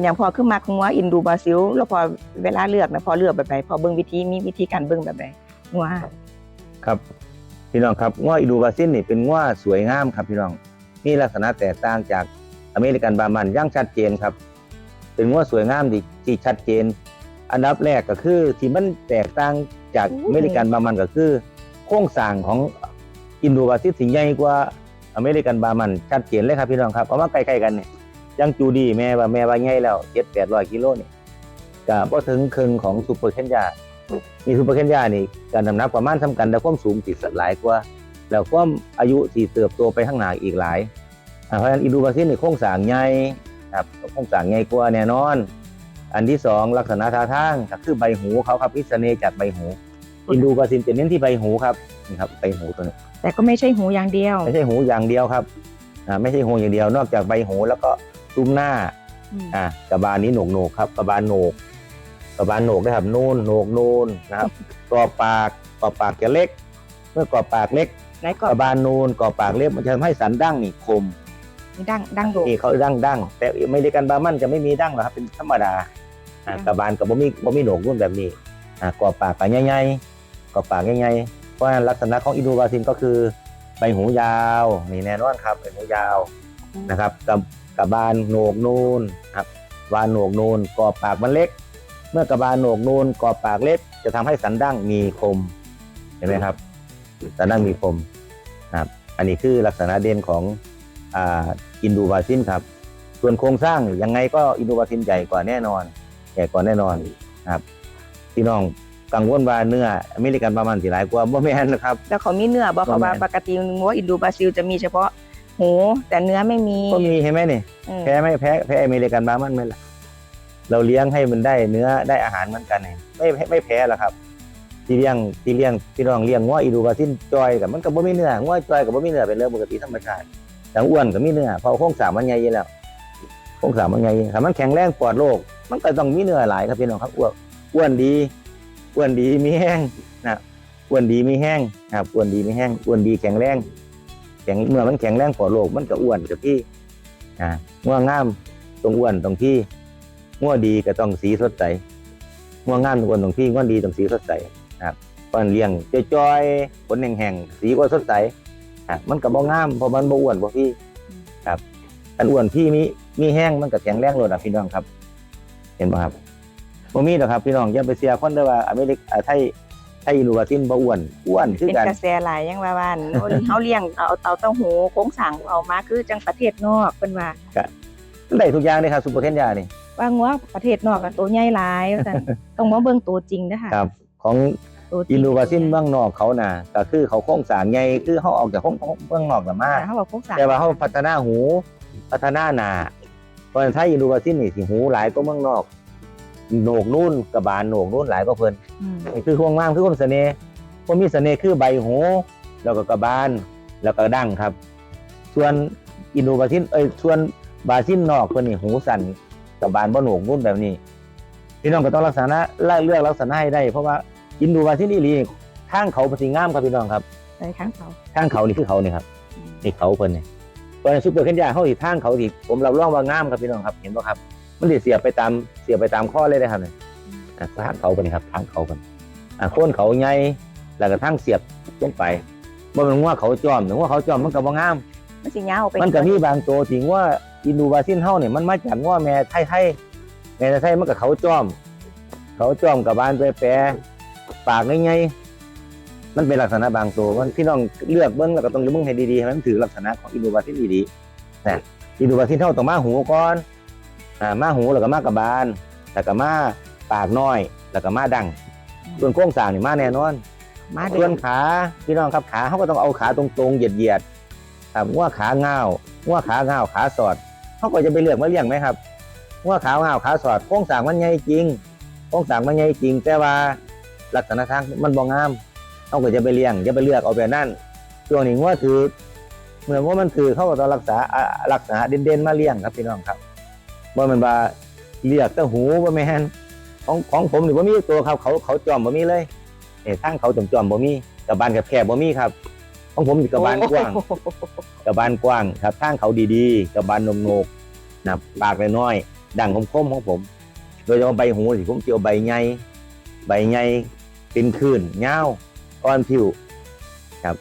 เป็นอย่างพอขึ้นมาของว่าอินดูบราซิล แล้วพอเวลาเลือกนะพอเลือกแบบไหนพอเบิ่งวิธีมีวิธีการเบิ่งแบบไหนงัวครับพี่น้องครับง้ออินูบาซินนี่เป็นง้อสวยงามครับพี่น้องมีลักษณะแตกต่างจากอเมริกันบามันอย่างชัดเจนครับ เป็นง้อสวยงามที่ที่ชัดเจน อันดับแรกก็คือที่มันแตกต่างจากอเมริกันบามันก็คือ โครงสร้างของอินโดบาซิลที่ใหญ่กว่าอเมริกันบามันชัดเจนเลยครับพี่น้องครับเอามาใกล้ๆกันเนี่ย ยังจูดีแม่ว่าแม่ว่าใหญ่แล้วเจ็ดแปดร้อยกิโลนี่ก็พอถึงครึ่งของซูเปอร์เคนยามีซูเปอร์เคนยานี่การน้ำหนักประมาณทำกันแต่ความสูงติดหลายกว่า แล้วความอายุที่เติบโตไปข้างหน้าอีกหลายอ่าเพราะฉะนั้นอินดูบาซินนี่โครงสร้างใหญ่ครับโครงสร้างใหญ่กว่าแน่นอน อันที่สองลักษณะท่าทางก็คือใบหูเขาครับพิษเนจากใบหูอินดูบาซินจะเน้นที่ใบหูครับนี่ครับใบหูตัวนี้แต่ก็ไม่ใช่หูอย่างเดียว ไม่ใช่หูอย่างเดียวครับ อ่าไม่ใช่หูอย่างเดียวนอกจากใบหูแล้วก็ซุ้มหน้าอืมอะกระบาลนี้โหนกโหนกครับ กระบาลโหนกกระบาลโหนกนะครับนูนโหนกนูนนะครับกรอบปากกรอบปากจะเล็ก เมื่อกรอบปากเล็กไหนก็กระบาลนูนกรอบปากเล็กมันจะทำให้สันดั้งนี่คมมีดังดังโดกนี่เขาดั้งดั้งแต่ไม่ได้กันบามันจะไม่มีดั้งหรอกครับเป็นธรรมดาอะอืมกระบาลกับบ่มีบ่มีโหนกนุ่นแบบนี้อะกรอบปากปากใหญ่ๆกรอบปากใหญ่ๆเพราะฉะนั้นลักษณะของอินโดบาซินก็คือ ใบหูยาวนี่แน่นอนครับใบหูยาวนะครับกับกับบานโหนกนูนครับบานโหนกนูนกรอบปากมันเล็ก เมื่อกระบาลโหนกนูนกรอบปากเล็ก จะทำให้สันดั้งมีคมเห็นไหมครับสันดั้งมีคมนะครับ อันนี้คือลักษณะเด่นของอ่าอินดูบาซินครับ ส่วนโครงสร้างยังไงก็อินดูบาซินใหญ่กว่าแน่นอนใหญ่กว่าแน่นอนนะครับพี่น้อง กังวลว่าเนื้ออเมริกันประมาณสิหลายกว่าบ่แม่นนะครับ แล้วเขามีเนื้อบอกเขาว่าประมาณปกติงัวอินดูบราซิลจะมีเฉพาะหูแต่เนื้อไม่มีก็มีเห็นไหมนี่อืมแพ้ไม่แพ้แพ้อเมริกันบาร์มันไหมล่ะเราเลี้ยงให้มันได้เนื้อได้อาหารเหมือนกันเองไม่ไม่ไม่แพ้หรอกครับ ที่เลี้ยงที่เลี้ยงที่น้องเลี้ยงง้ออีดูบาซินจอยกับมันก็บ่มีเนื้อง้อจอยกับบ่มีเนื้อเป็นเรื่องปกติธรรมชาติแต่อ้วนก็มีเนื้อเพราะโครงสร้างมันใหญ่อยู่แล้วโครงสร้างมันใหญ่ถ้ามันแข็งแรงปลอดโรคมันก็ต้องมีเนื้อหลายครับพี่น้องครับอ้วนอ้วนดี อ้วนดีมีแห้งนะอ้วนดีมีแห้งครับอ้วนดีมีแห้งอ้วนดีแข็งแรงแข็งเมื่อมันแข็งแรงปลอดโรคมันก็อ้วนกับที่อ่าง่วงงามตรงอ้วนตรงที่ง่วดีก็ต้องสีสดใสง่วงงามตรงอ้วนตรงที่ง่วดีต้องสีสดใสนะครับตอนเลี้ยงจอยๆขนแห้งๆสีก็สดใสอะมันก็บ่งามเพราะมันบ่อ้วนบ่พี่ครับอันอ้วนพี่มีมีแห้งมันก็แข็งแรงโลดอะพี่น้องครับ เห็นบ่ครับ บ่มีดอกครับพี่น้องอย่าไปเสียคนเด้อว่าอเมริกาไทยไทยอินูวาซินบ่อ้วนอ้วนคือเป็นกัน กระแสหลายยังว่าบ้านเขาเลี้ยงเอาเตาเต้าหูโค้งสร้างเอามาคือจังประเทศนอกเป็นว่า ได้ทุกอย่างเลยครับซุปเปอร์เคนยานี่ ว่างัวประเทศนอกอะตัวใหญ่หลายว่าซั่น ต้องมาเบิ่งตัวจริงนะคะครับ ของตัวจริอิงนโนวาซินเมืองนอกเขาน่ะก็คือเขาโครงสร้างใหญ่คือเขาออกจากห้องเมืองนอกน่ะมา เขาบอกโค้งสร้างแต่ว่าเขาพัฒนาหูพัฒนาหน้าเพราะฉะนั้นถ้าอินโนวาซินนี่สิหูหลายก็เมืองนอก โหนกนู่นกับบานโหนกนู่นหลายก็เพิ่นอืมนี่คือห่วงมากคือความเสน่ห์ความมีเสน่ห์คือใบหู แล้วก็กระบาลแล้วก็ดั้งครับ ส่วนอินโนวาซินเอ้ยส่วนบาซินนอกเพิ่นนี่หูสั่นกับบานบ่โหนกนู่นแบบนี้พี่น้องก็ต้องรักษานะเลือกลักษณะให้ได้ เพราะว่าอินโนวาซินอีหลีทางเขาปฏิงามครับพี่น้องครับใส่ข้างเขาทางเขานี่คือเขานี่ครับอืมนี่เขาเพิ่นนี่ตอนซุปเปอร์เคนยาเขาอีกทางเขาอีกผมรับรองว่างามครับพี่น้องครับเห็นป่ะครับ มันสิเสียบไปตามเสียบไปตามข้อเลยนะครับเนี่ยอะทางเขาเพิ่นนี่ครับทางเขาเพิ่นอะโคนเขาใหญ่แล้วก็ทางเสียบลงไปบ่แมันว่าเขาจอมแต่ว่าเขาจอมมันก็บ่งาม มันสิยาวไปมันก็มีบางตัวที่ว่าอินดูบาซินเฮาเนี่ยมันมาจากว่าแม่ไทยไทยๆแม่ไทยๆมันก็เขาจอม เขาจอมกับบานแปรๆปากใหญ่ๆมันเป็นลักษณะบางตัวมันพี่น้องเลือกเบิ่งแล้วก็ต้องเบิ่งให้ดีๆให้มันถือลักษณะของอินดูบาซินดีๆนะอินดูบาซินเฮาต้องมาหูก่อน อ่ามาหูแล้วก็มากับบานแล้วก็มาปากน้อย แล้วก็มาดังส่วนโครงสร้างนี่มาแน่นอนมาเดิส่วนนขาพี่น้องครับขาเขาก็ต้องเอาขาตรงๆเหยียดๆครับว่าขาเงาว่าขาเงาขาสอดเขาก็จะไปเลือกมาเลี้ยงไหมครับว่าขาเงาขาสอดโครงสร้างมันใหญ่จริงโครงสร้างมันใหญ่จริง แต่ว่าลักษณะทางมันบ่งามเขาก็จะไปเลี้ยงจะไปเลือกเอาแบบนั้นช่วงนี้ว่าถือเมื่อว่ามันถือเขาก็ต้องรักษาอ่ารักษาเด่นๆมาเลี้ยงครับพี่น้องครับ ว่ามันว่าเลือกแต่หูว่าแม่นของของผมนี่ว่ามีตัวครับเขาเขาจอมบ่มีเลยเอ่ทางเขาจอมจอมๆบ่มีกระบานแคบๆบ่มีครับ ของผมนี่กระบานกว้างโอ้โหกระบานกว้างครับทางเขาดีๆกระบานนมโนกๆนะปากน้อยดังคมๆของผม โดยเฉพาะใบหูสิผมจะเอาใบใหญ่ใบใหญ่เป็นคลื่นยาวอ่อนผิวครับ